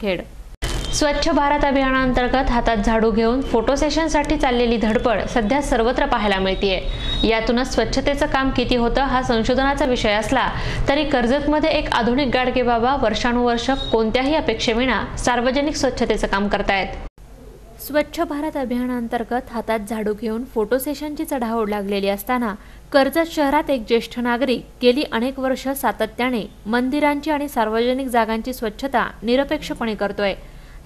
खेड. स्वच्छ भारत अभियानांतर्गत हातात झाडू घेऊन फोटो सेशनसाठी चाललेली धडपड सध्या सर्वत्र पाहायला मिळतीये. यातूनच स्वच्छतेचं काम किती होतं हा संशोधनाचा विषय असला तरी कर्जतमध्ये एक आधुनिक गाडगे बाबा वर्षानुवर्ष कोणत्याही अपेक्षेविना सार्वजनिक स्वच्छतेचं काम करतायत. स्वच्छ भारत अभियानांतर्गत हातात झाडू घेऊन फोटो सेशनची चढाओढ लागलेली असताना कर्जत शहरात एक ज्येष्ठ नागरिक गेली अनेक वर्ष सातत्याने मंदिरांची आणि सार्वजनिक जागांची स्वच्छता निरपेक्षपणे करतोय.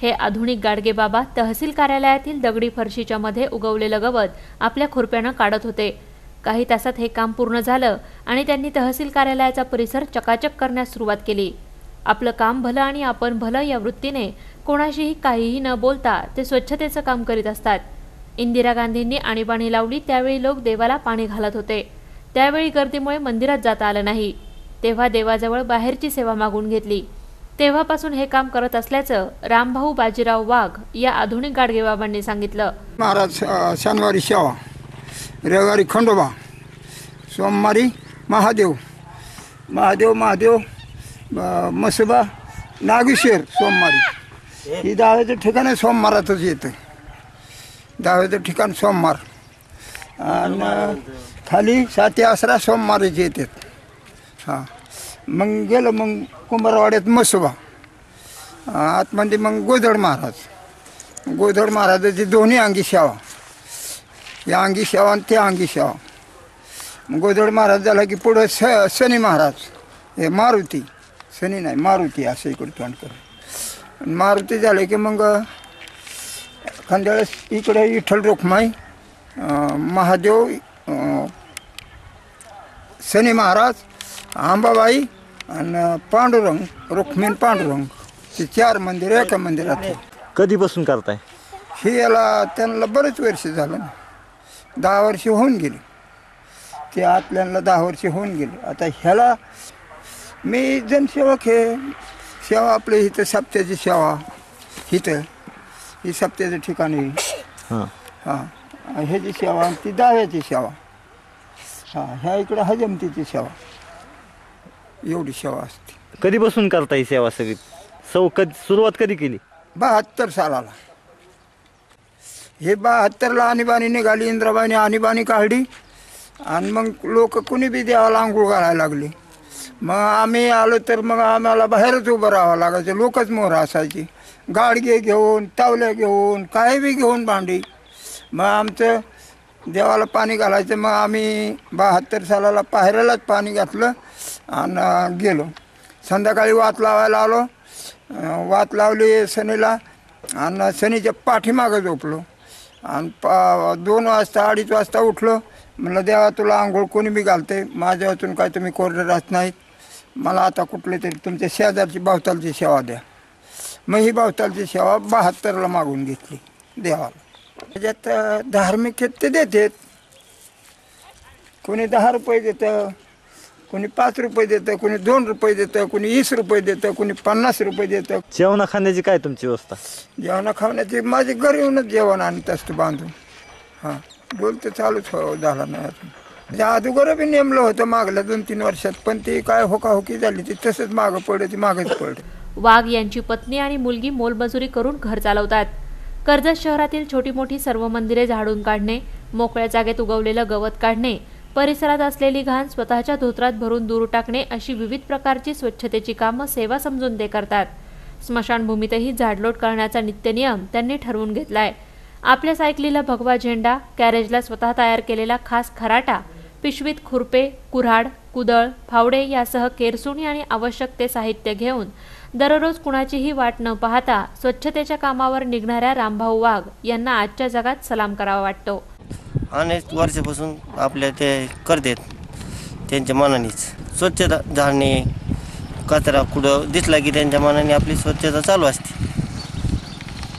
हे आधुनिक गाडगे बाबा तहसील कार्यालयातील दगडी फरशीच्या मध्ये उगवलेलं गवत आपल्या खुरप्यानं काढत होते. काही तासात हे काम पूर्ण झालं आणि त्यांनी तहसील कार्यालयाचा परिसर चकाचक करण्यास सुरुवात केली. आपलं काम भलं आणि आपण भलं या वृत्तीने कोणाशीही काहीही न बोलता ते स्वच्छतेचं काम करीत असतात. इंदिरा गांधींनी आणीबाणी लावली त्यावेळी लोक देवाला पाणी घालत होते. त्यावेळी गर्दीमुळे मंदिरात जाता आलं नाही. तेव्हा देवाजवळ बाहेरची सेवा मागून घेतली. तेव्हापासून हे काम करत असल्याचं रामभाऊ बाजीराव वाघ या आधुनिक गाडगेबाबांनी सांगितलं. महाराज शनिवारी शेवा रविवारी खंडोबा सोमवारी महादेव. महादेव महादेव. मसबा नागेश्वर सोमवारी. ही दहाव्याचं ठिकाण आहे सोमवारातच येतं. दहाव्याचं ठिकाण सोमवार. आणि खाली साती आसरा सोमवारीच येतात हां. मग गेलं मग कुंभारवाड्यात मसोबा. आतमध्ये मग गोदड महाराज. गोधड महाराजाची दोन्ही अंगी सेवा. या अंगी सेवा आणि त्या अंगी सेवा. गोधड महाराज झाला की पुढं स शनी महाराज. हे मारुती. शनी नाही मारुती असं इकडे तोंड कर आणि मारुती झाले की मग एखाद्या वेळेस इकडे विठ्ठल रोखमाई महादेव शनी महाराज आंबाबाई आणि पांडुरंग रुक्मिण पांडुरंग. ते चार मंदिर एका मंदिरात. कधीपासून करताय? हे याला त्यांना बरेच वर्ष झालं ना. दहा वर्ष होऊन गेली. ते आतल्यांना दहा वर्ष होऊन गेली. आता ह्याला मी जनसेवक आहे. सेवा आपली इथं सप्त्याची सेवा. इथं. ही सप्त्याचं ठिकाण आहे. हां. हां. ह्याची सेवा आणि ती दहाव्याची सेवा. हां ह्या इकडं हजमतीची सेवा. एवढी सेवा असते. कधीपासून करताय सेवा सगळी? सौ कधी सुरुवात कधी केली? बहात्तर सालाला. हे बहात्तरला आणीबाणी निघाली इंद्राबाईने आणीबाणी काढली. आणि मग लोक कुणी बी देवाला आंघोळ घालायला लागले. मग आम्ही आलो तर मग आम्हाला बाहेरच उभं राहावं लागायचं. लोकच मोहर असायची. गाडगे घेऊन तावल्या घेऊन काही बी घेऊन भांडी. मग आमचं देवाला पाणी घालायचं. मग आम्ही बहात्तर सालाला पायऱ्यालाच पाणी घातलं आणि गेलो. संध्याकाळी वात लावायला आलो. वात लावली शनीला आणि शनीच्या पाठीमागं झोपलो. आणि पा दोन वाजता अडीच वाजता उठलो. म्हणलं देवा तुला आंघोळ कोणी बी घालते? माझ्या वाचून काय तुम्ही कोरडे राहत नाहीत मला आता कुठली तरी तुमच्या शेजारची भावतालची सेवा द्या. मग ही भावतालची सेवा बहात्तरला मागून घेतली देवाला. त्याच्यात धार्मिक आहेत ते देतात. कोणी दहा रुपये देतं कोणी पाच रुपये देतं कोणी दोन रुपये देतं कोणी वीस रुपये देतं कोणी पन्नास रुपये देतं. जेवणा खाण्याची काय तुमची व्यवस्था? जेवणा खावण्याची माझी घरी येऊनच जेवण आणत असतं बांधून. हां. बोलतं चालूच हो झाला नाही अजून. म्हणजे अगोदर बी नेमलं होतं मागल्या दोन तीन वर्षात पण ते काय होकाहोकी झाली ती तसंच मागं पडलं ती मागंच पडलं वाघ यांची पत्नी आणि मुलगी मोलमजुरी करून घर चालवतात. कर्जत शहरातील छोटी मोठी सर्व मंदिरे झाडून काढणे मोकळ्या जागेत उगवलेलं गवत काढणे परिसरात असलेली घाण स्वतःच्या धोत्रात भरून दूर टाकणे अशी विविध प्रकारची स्वच्छतेची कामं सेवा समजून ते करतात. स्मशानभूमीतही झाडलोट करण्याचा नित्यनियम त्यांनी ठरवून घेतलाय. आपल्या सायकलीला भगवा झेंडा कॅरेजला स्वतः तयार केलेला खास खराटा पिशवीत खुरपे कुऱ्हाड कुदळ फावडे यासह केरसुणी आणि आवश्यक ते साहित्य घेऊन दररोज कुणाचीही वाट न पाहता स्वच्छतेच्या कामावर निघणाऱ्या रामभाऊ वाघ यांना आजच्या जगात सलाम करावा वाटतो. अनेक वर्षापासून आपल्या ते करतात त्यांच्या मनानेच. स्वच्छता झाडणे कचरा कुठं दिसला की त्यांच्या मनाने आपली स्वच्छता चालू असते.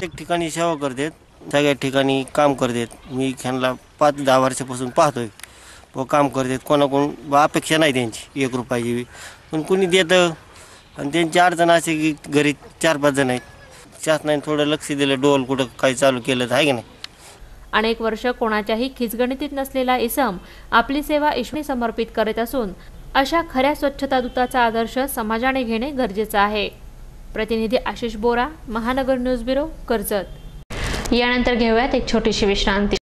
एक ठिकाणी सेवा करतात सगळ्या ठिकाणी काम करतात. मी ह्यांना पाच दहा वर्षापासून पाहतोय. व काम करतात. कोणाकोण बा अपेक्षा नाही त्यांची. एक रुपयाची बी. पण कुणी देतं? आणि त्यांची अडचण असे की घरी चार पाच जण आहेत. शासनाने थोडं लक्ष दिलं. डोल कुठं काही चालू केलं तर आहे की नाही? अनेक वर्ष कोणाच्याही खिचगणितीत नसलेला इसम आपली सेवा ईश्वरी समर्पित करीत असून अशा खऱ्या स्वच्छता दूताचा आदर्श समाजाने घेणे गरजेचं आहे. प्रतिनिधी आशिष बोरा महानगर न्यूज ब्युरो कर्जत. यानंतर घेऊयात एक छोटीशी विश्रांती.